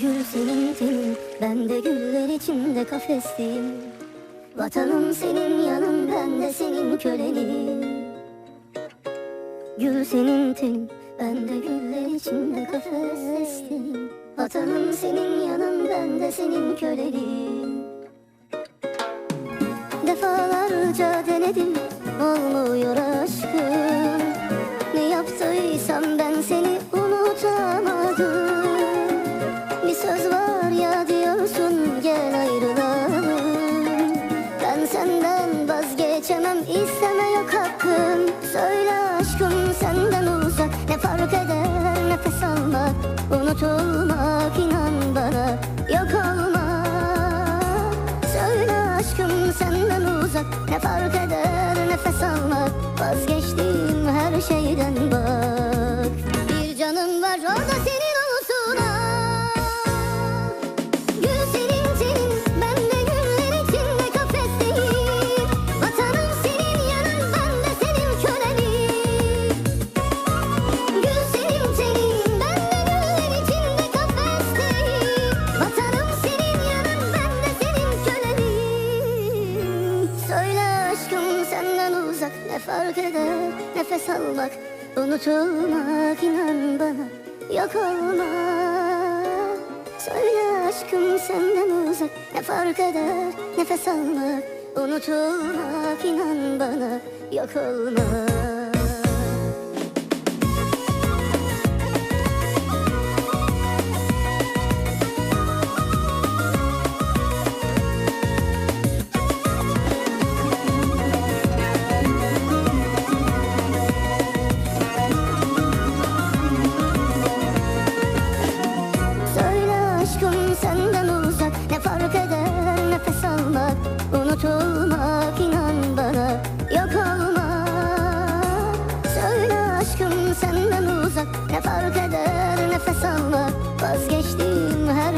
Gül tenin, ben de güller içinde kafesteyim Vatanım senin yanın, ben de senin kölenim Gül senin tenin, ben de güller içinde kafesteyim Vatanım senin yanın, ben de senin kölenim Defalarca denedim, olmuyor aşkım. Ne yaptıysam ben seni aşkım senden uzak. Ne fark eder nefes almak? Unutulmak inan bana. Yok olmak. Söyle aşkım senden uzak. Ne fark eder nefes almak? Vazgeçtiğim her şeyden Söyle aşkım senden uzak, ne fark eder? Nefes almak Unutulmak inan bana, yok olmak Söyle aşkım senden uzak ne fark eder? Nefes almak Unutulmak inan bana yok olmak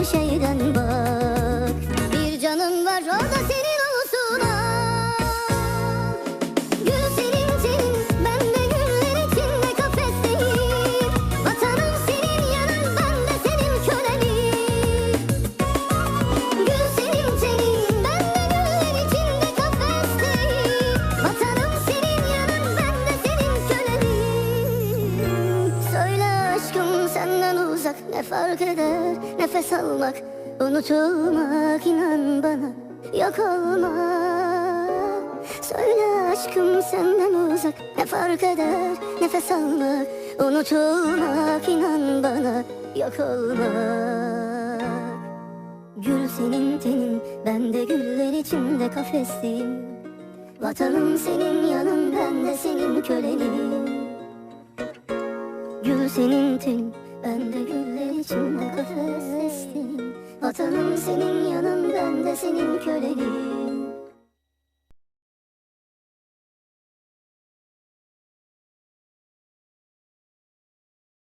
Vazgeçtiğim her uzak ne fark eder nefes almak Unutulmak inan bana yok olmak. Söyle aşkım senden uzak ne fark eder nefes almak Unutulmak inan bana yok olmak. Gül senin tenin ben de güller içinde kafesteyim Vatanım senin yanın ben de senin kölenim. Gül senin tenin ben de güller içinde kafesteyim Vatanım senin yanın ben de senin kölenim